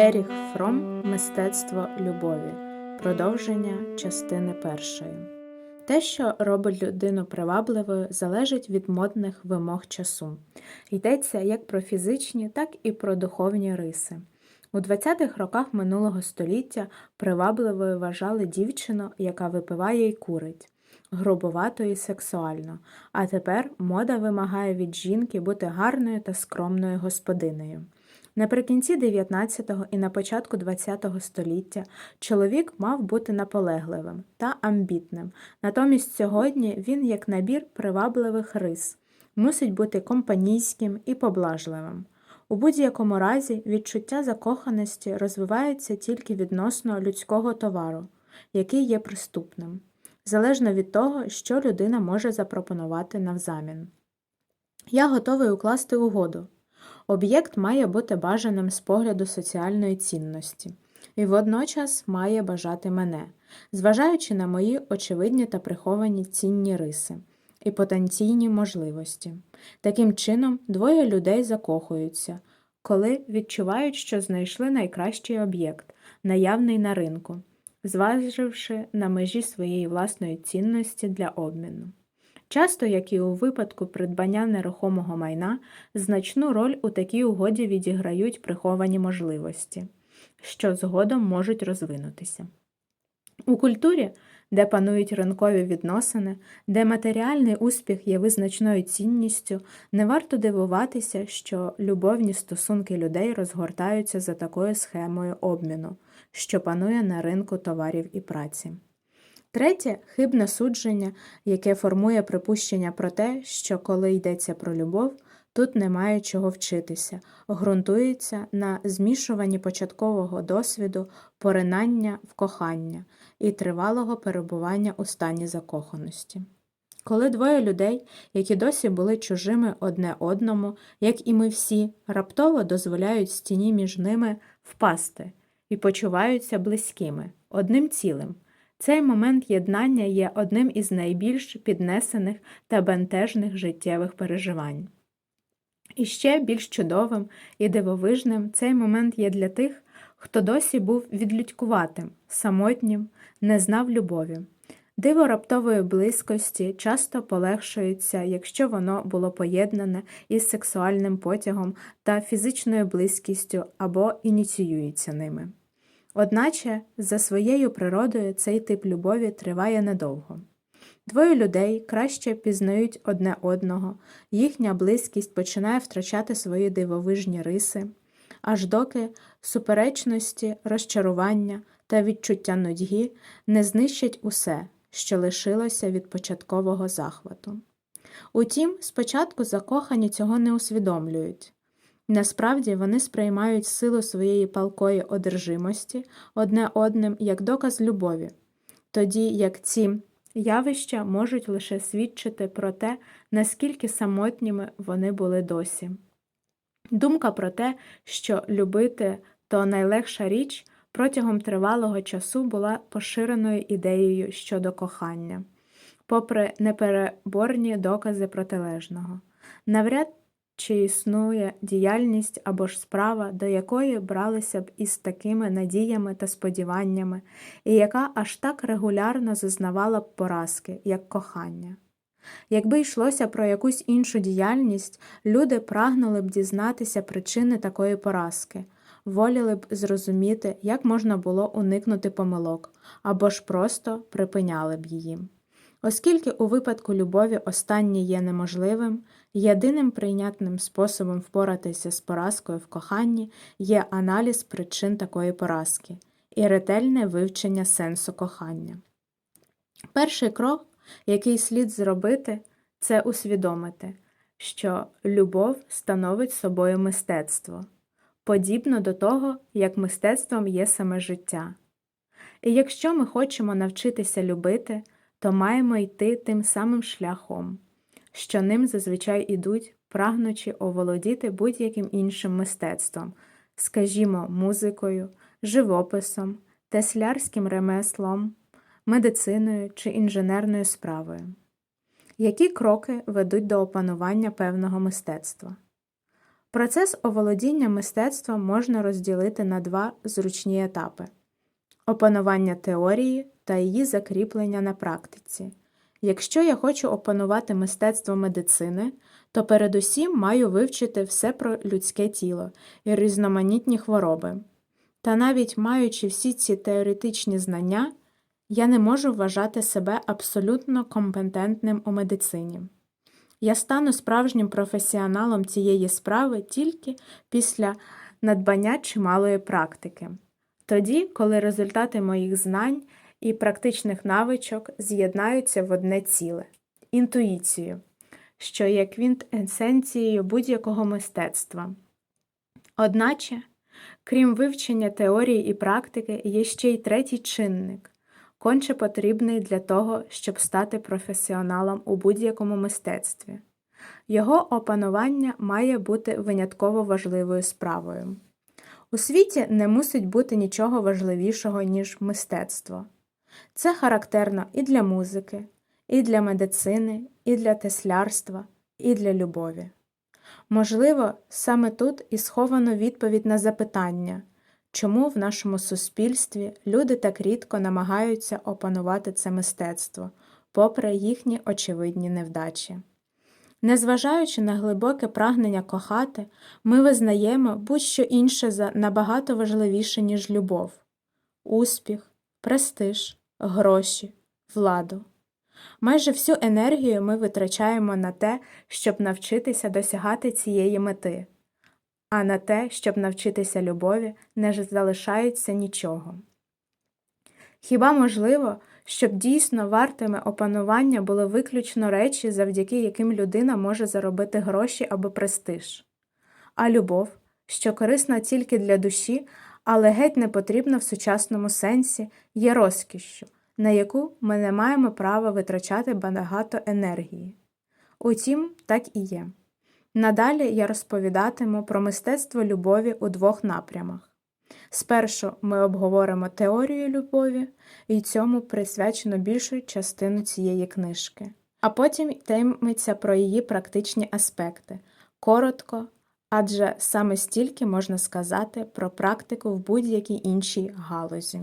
Еріх Фром Мистецтво любові. Продовження частини першої. Те, що робить людину привабливою, залежить від модних вимог часу. Йдеться як про фізичні, так і про духовні риси. У 20-х роках минулого століття привабливою вважали дівчину, яка випиває і курить, грубовато і сексуально. А тепер мода вимагає від жінки бути гарною та скромною господинею. Наприкінці 19-го і на початку 20-го століття чоловік мав бути наполегливим та амбітним, натомість сьогодні він, як набір привабливих рис, мусить бути компанійським і поблажливим. У будь-якому разі відчуття закоханості розвивається тільки відносно людського товару, який є приступним, залежно від того, що людина може запропонувати навзамін. Я готовий укласти угоду. Об'єкт має бути бажаним з погляду соціальної цінності і водночас має бажати мене, зважаючи на мої очевидні та приховані цінні риси і потенційні можливості. Таким чином, двоє людей закохуються, коли відчувають, що знайшли найкращий об'єкт, наявний на ринку, зваживши на межі своєї власної цінності для обміну. Часто, як і у випадку придбання нерухомого майна, значну роль у такій угоді відіграють приховані можливості, що згодом можуть розвинутися. У культурі, де панують ринкові відносини, де матеріальний успіх є визначною цінністю, не варто дивуватися, що любовні стосунки людей розгортаються за такою схемою обміну, що панує на ринку товарів і праці. Третє хибне судження, яке формує припущення про те, що коли йдеться про любов, тут немає чого вчитися, ґрунтується на змішуванні початкового досвіду, поринання в кохання і тривалого перебування у стані закоханості. Коли двоє людей, які досі були чужими одне одному, як і ми всі, раптово дозволяють стіні між ними впасти і почуваються близькими, одним цілим. Цей момент єднання є одним із найбільш піднесених та бентежних життєвих переживань. І ще більш чудовим і дивовижним цей момент є для тих, хто досі був відлюдькуватим, самотнім, не знав любові. Диво раптової близькості часто полегшується, якщо воно було поєднане із сексуальним потягом та фізичною близькістю або ініціюється ними. Одначе, за своєю природою цей тип любові триває недовго. Двоє людей краще пізнають одне одного, їхня близькість починає втрачати свої дивовижні риси, аж доки суперечності, розчарування та відчуття нудьги не знищать усе, що лишилося від початкового захвату. Утім, спочатку закохані цього не усвідомлюють. Насправді вони сприймають силу своєї палкої одержимості одне одним як доказ любові, тоді як ці явища можуть лише свідчити про те, наскільки самотніми вони були досі. Думка про те, що любити то найлегша річ, протягом тривалого часу була поширеною ідеєю щодо кохання, попри непереборні докази протилежного. Навряд чи існує діяльність або ж справа, до якої бралися б із такими надіями та сподіваннями, і яка аж так регулярно зазнавала б поразки, як кохання. Якби йшлося про якусь іншу діяльність, люди прагнули б дізнатися причини такої поразки, воліли б зрозуміти, як можна було уникнути помилок, або ж просто припиняли б її. Оскільки у випадку любові останнє є неможливим, єдиним прийнятним способом впоратися з поразкою в коханні є аналіз причин такої поразки і ретельне вивчення сенсу кохання. Перший крок, який слід зробити, це усвідомити, що любов становить собою мистецтво, подібно до того, як мистецтвом є саме життя. І якщо ми хочемо навчитися любити, то маємо йти тим самим шляхом, що ним зазвичай ідуть, прагнучи оволодіти будь-яким іншим мистецтвом, скажімо, музикою, живописом, теслярським ремеслом, медициною чи інженерною справою. Які кроки ведуть до опанування певного мистецтва? Процес оволодіння мистецтвом можна розділити на два зручні етапи опанування теорії та її закріплення на практиці. Якщо я хочу опанувати мистецтво медицини, то передусім маю вивчити все про людське тіло і різноманітні хвороби. Та навіть маючи всі ці теоретичні знання, я не можу вважати себе абсолютно компетентним у медицині. Я стану справжнім професіоналом цієї справи тільки після надбання чималої практики. Тоді, коли результати моїх знань і практичних навичок з'єднаються в одне ціле інтуїцію, що є квінтесенцією будь-якого мистецтва. Одначе, крім вивчення теорії і практики, є ще й третій чинник, конче потрібний для того, щоб стати професіоналом у будь-якому мистецтві. Його опанування має бути винятково важливою справою. У світі не мусить бути нічого важливішого, ніж мистецтво. Це характерно і для музики, і для медицини, і для теслярства, і для любові. Можливо, саме тут і сховано відповідь на запитання, чому в нашому суспільстві люди так рідко намагаються опанувати це мистецтво, попри їхні очевидні невдачі. Незважаючи на глибоке прагнення кохати, ми визнаємо будь-що інше за набагато важливіше, ніж любов, успіх, престиж, гроші, владу. Майже всю енергію ми витрачаємо на те, щоб навчитися досягати цієї мети, а на те, щоб навчитися любові, не залишається нічого. Хіба можливо, щоб дійсно вартими опанування були виключно речі, завдяки яким людина може заробити гроші або престиж, а любов, що корисна тільки для душі, але геть не потрібна в сучасному сенсі, є розкішшю, на яку ми не маємо права витрачати багато енергії. Утім, так і є. Надалі я розповідатиму про мистецтво любові у двох напрямах. Спершу ми обговоримо теорію любові, і цьому присвячено більшу частину цієї книжки, а потім йтиметься про її практичні аспекти коротко, адже саме стільки можна сказати про практику в будь-якій іншій галузі.